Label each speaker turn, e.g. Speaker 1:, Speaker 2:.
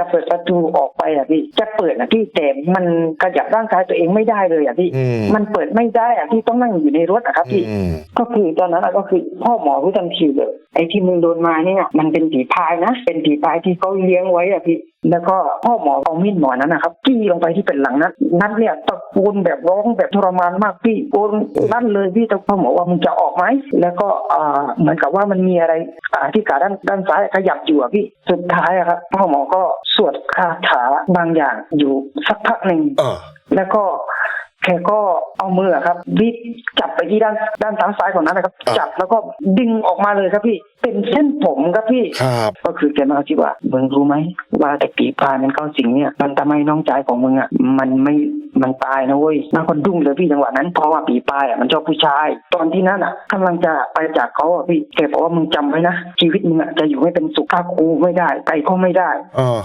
Speaker 1: จะเปิดประตูออกไปอะพี่ จะเปิดอะพี่แต่มันขยับร่างกายตัวเองไม่ได้เลยอะพี่
Speaker 2: อืม
Speaker 1: มันเปิดไม่ได้อะพี่ต้องนั่งอยู่ในรถอะครับพี่
Speaker 2: อืม
Speaker 1: ก็คือตอนนั้นอะก็คือพ่อหมอรู้ทันทีเลย ไอ้ที่มึงโดนมาเนี่ยมันเป็นผีพายนะ เป็นผีพายที่เขาเลี้ยงไว้อะพี่ แล้วก็พ่อหมอเอามีดหมอนั้นนะครับจี้ ลงไปที่เป็นหลังนัดนัดเนี่ยตะโกนแบบร้องแบบทรมานมากพี่โกนนั่นเลยพี่แต่พ่อหมอว่ามึงจะออกไหมแล้วก็อ่าเหมือนกับว่ามันมีอะไรอ่าที่ขาด้านด้านซ้ายขยับอยู่อะพี่สุดท้ายอะครับพ่อหมอก็สวดคาถาบางอย่างอยู่สักพักหนึ่ง
Speaker 2: เออ
Speaker 1: แล้วก็แกก็เอามืออะครับบีบจับไปที่ด้านด้านทางซ้ายของนั้นนะครับ
Speaker 2: อ่า
Speaker 1: จับแล้วก็ดึงออกมาเลยครับพี่ เป็นเส้นผมครับพี่
Speaker 2: ครับ
Speaker 1: ก็คือแกมาที่ว่ามึงรู้ไหมว่าแต่ปีพายมันเข้าสิงเนี่ย มันทำให้น้องชายของมึงอะมันไม่มันตายนะเว้ยน่าคนดุ้งเลยพี่จังหวะนั้นเพราะว่าปีพายอะมันชอบผู้ชาย ตอนที่นั่นอะกำลังจะไปจากเขาอะพี่แกบอกว่ามึงจำไว้นะชีวิตมึงอะจะอยู่ไม่เป็นสุขถ้ากูไม่ได้ไปก็ไม่ได้
Speaker 2: เออ